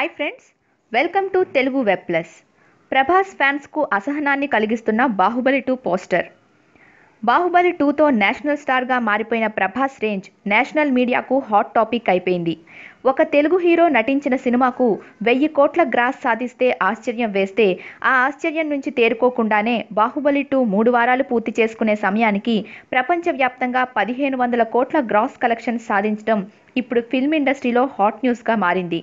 Hi friends welcome to Telugu web plus Prabhas ఫ్యాన్స్కు అసహనాన్ని కలిగిస్తున్న Baahubali two poster Baahubali టూతో national స్టార్గా మారిపోయిన ప్రభాస్ రేంజ్ నేషనల్ మీడియాకు హాట్ టాపిక్ అయిపోయింది. ఒక తెలుగు హీరో నటించిన సినిమాకు వెయ్యి కోట్ల గ్రాస్ సాధిస్తే ఆశ్చర్యం వేస్తే ఆ ఆశ్చర్యం నుంచి తేరుకోకుండానే బాహుబలి టూ మూడు వారాలు పూర్తి చేసుకునే సమయానికి ప్రపంచవ్యాప్తంగా పదిహేను వందల కోట్ల గ్రాస్ కలెక్షన్ సాధించడం ఇప్పుడు ఫిల్మ్ ఇండస్ట్రీలో హాట్ న్యూస్గా మారింది.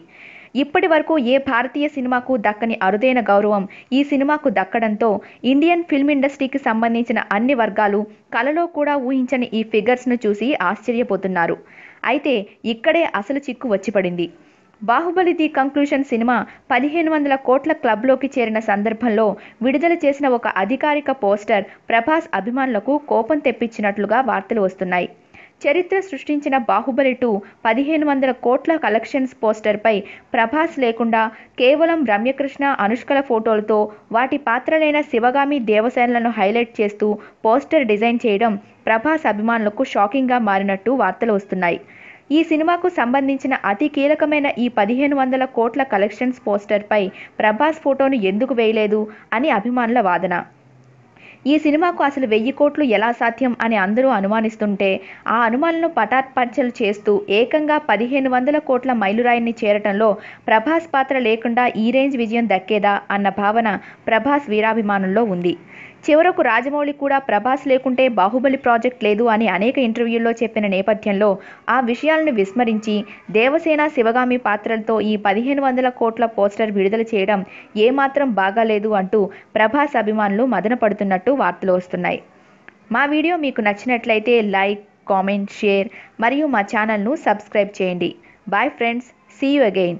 ఇప్పటి వరకు ఏ భారతీయ సినిమాకు దక్కని అరుదైన గౌరవం ఈ సినిమాకు దక్కడంతో ఇండియన్ ఫిల్మ్ ఇండస్ట్రీకి సంబంధించిన అన్ని వర్గాలు కలలో కూడా ఊహించని ఈ ఫిగర్స్ను చూసి ఆశ్చర్యపోతున్నారు. అయితే ఇక్కడే అసలు చిక్కు వచ్చిపడింది. బాహుబలి ది కంక్లూషన్ సినిమా పదిహేను వందల కోట్ల క్లబ్లోకి చేరిన సందర్భంలో విడుదల చేసిన ఒక అధికారిక పోస్టర్ ప్రభాస్ అభిమానులకు కోపం తెప్పించినట్లుగా వార్తలు వస్తున్నాయి. చరిత్ర సృష్టించిన బాహుబలి టూ పదిహేను వందల కోట్ల కలెక్షన్స్ పోస్టర్పై ప్రభాస్ లేకుండా కేవలం రమ్యకృష్ణ అనుష్కల ఫోటోలతో వాటి పాత్రలైన శివగామి దేవసేనలను హైలైట్ చేస్తూ పోస్టర్ డిజైన్ చేయడం ప్రభాస్ అభిమానులకు షాకింగ్గా మారినట్టు వార్తలు వస్తున్నాయి. ఈ సినిమాకు సంబంధించిన అతి కీలకమైన ఈ పదిహేను వందల కోట్ల కలెక్షన్స్ పోస్టర్పై ప్రభాస్ ఫోటోను ఎందుకు వేయలేదు అని అభిమానుల వాదన. ఈ సినిమాకు అసలు వెయ్యి కోట్లు ఎలా సాధ్యం అని అందరూ అనుమానిస్తుంటే ఆ అనుమానాలను పటాత్పర్చలు చేస్తూ ఏకంగా పదిహేను వందల కోట్ల మైలురాయిని చేరటంలో ప్రభాస్ పాత్ర లేకుండా ఈ రేంజ్ విజయం దక్కేదా అన్న భావన ప్రభాస్ వీరాభిమానుల్లో ఉంది. చివరకు రాజమౌళి కూడా ప్రభాస్ లేకుంటే బాహుబలి ప్రాజెక్ట్ లేదు అని అనేక ఇంటర్వ్యూల్లో చెప్పిన నేపథ్యంలో ఆ విషయాలను విస్మరించి దేవసేన శివగామి పాత్రలతో ఈ పదిహేను వందల కోట్ల పోస్టర్ విడుదల చేయడం ఏమాత్రం బాగాలేదు అంటూ ప్రభాస్ అభిమానులు మదనపడుతున్నట్టు వార్తలు వస్తున్నాయి. మా వీడియో మీకు నచ్చినట్లయితే లైక్ కామెంట్ షేర్ మరియు మా ఛానల్ను సబ్స్క్రైబ్ చేయండి. Bye friends see you again.